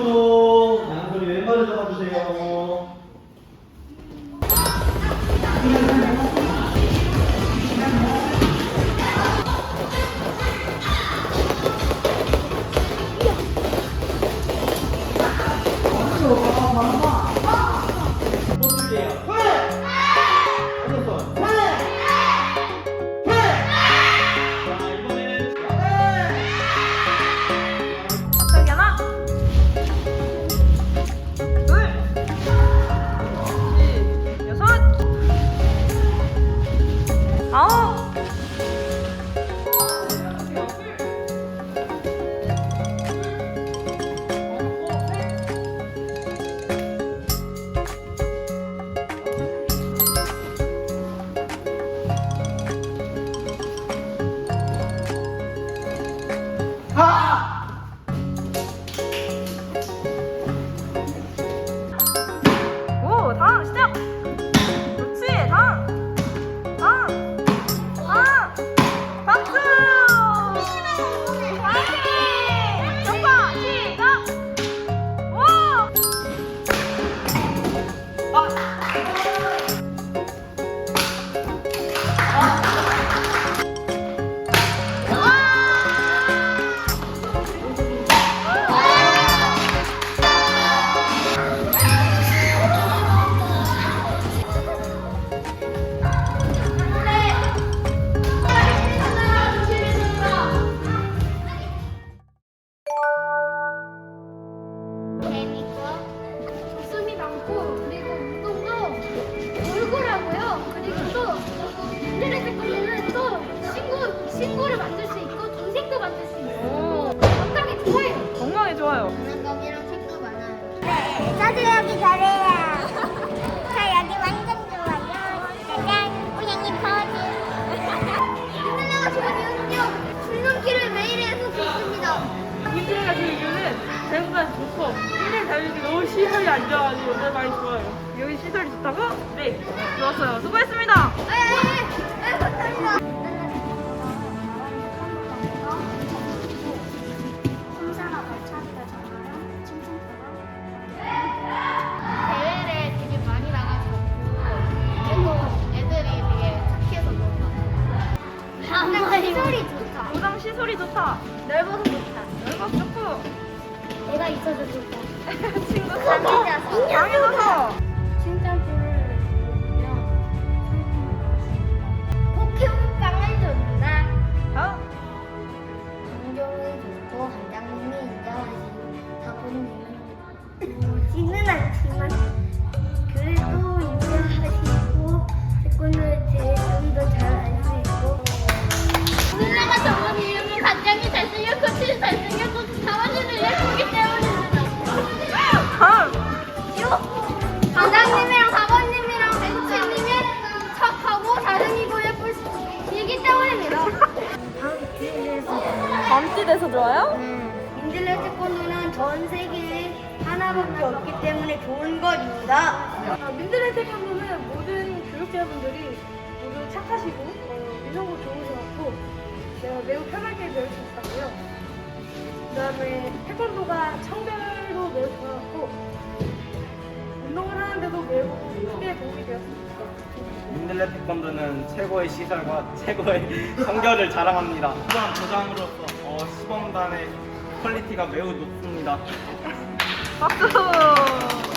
오른쪽으로 양손이 왼발을 잡아주세요. 哦 여기 잘해요. 저 여기 완전 좋아요. 짜잔, 고양이 퍼즐. 힘들려가 좋아지거든요. 줄넘기를 매일 해서 좋습니다. 민트가 그 이유는 대구가 좋고 힘을 달리기 너무 시설이 안 좋아가지고 오늘 많이 좋아요. 여기 시설이 좋다고? 네, 좋았어요. 수고했습니다. 시설이 좋다. 고장 시설이 좋다. 넓어서 좋다. 넓어 좋고 내가 있어서 좋다. 친구 강해져서. 강해져서 포켓몬빵을 줬다. 다음 감정이 좋고 반장님이 인정하시고 사부님은 보지는 않지만 밤띠돼서 좋아요? 민들레 태권도는 전 세계에 하나밖에 없기 때문에 좋은 것입니다. 아, 민들레 태권도는 모든 교육자분들이 모두 착하시고 어, 인성도 좋으셔 갖고 내가 매우 편하게 배울 수 있었고요. 그다음에 태권도가 청결도 매우 좋아갖고 운동을 하는데도 매우 크게 도움이 되었습니다. 민들레 태권도는 최고의 시설과 최고의 성결을 자랑합니다. 또한 조장으로서 어, 시범단의 퀄리티가 매우 높습니다. 박수!